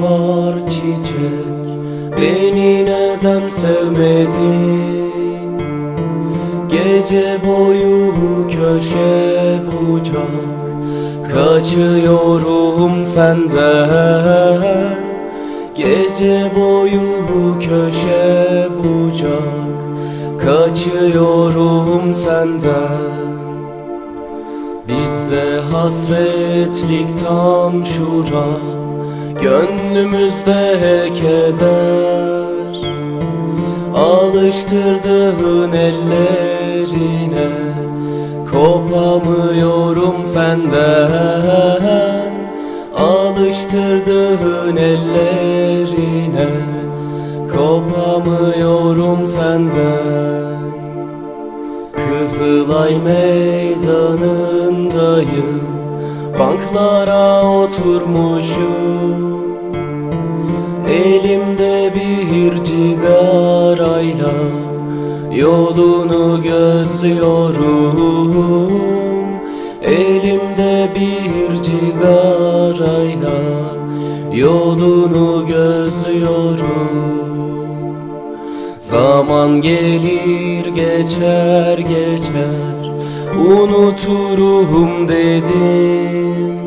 var çiçek Beni neden sevmedin? Gece boyu köşe bucak Kaçıyorum senden. Gece boyu köşe bucak Kaçıyorum senden Bizde hasretlik tam şura? Gönlümüzde keder Alıştırdığın ellerine Kopamıyorum senden. Alıştırdığın ellerine Kopamıyorum Kızılay meydanındayım Banklara oturmuşum. Elimde bir cigarayla Yolunu gözlüyorum. Elimde bir cigarayla Yolunu gözlüyorum. Zaman gelir geçer geçer Unuturum dedim.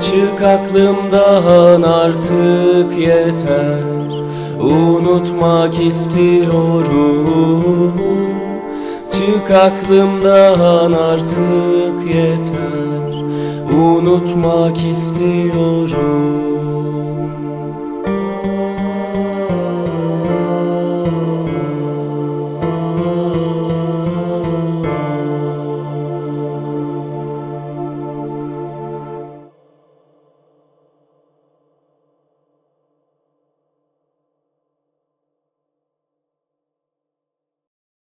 Çık aklımdan artık yeter. Unutmak istiyorum Çık aklımdan artık yeter. Unutmak istiyorum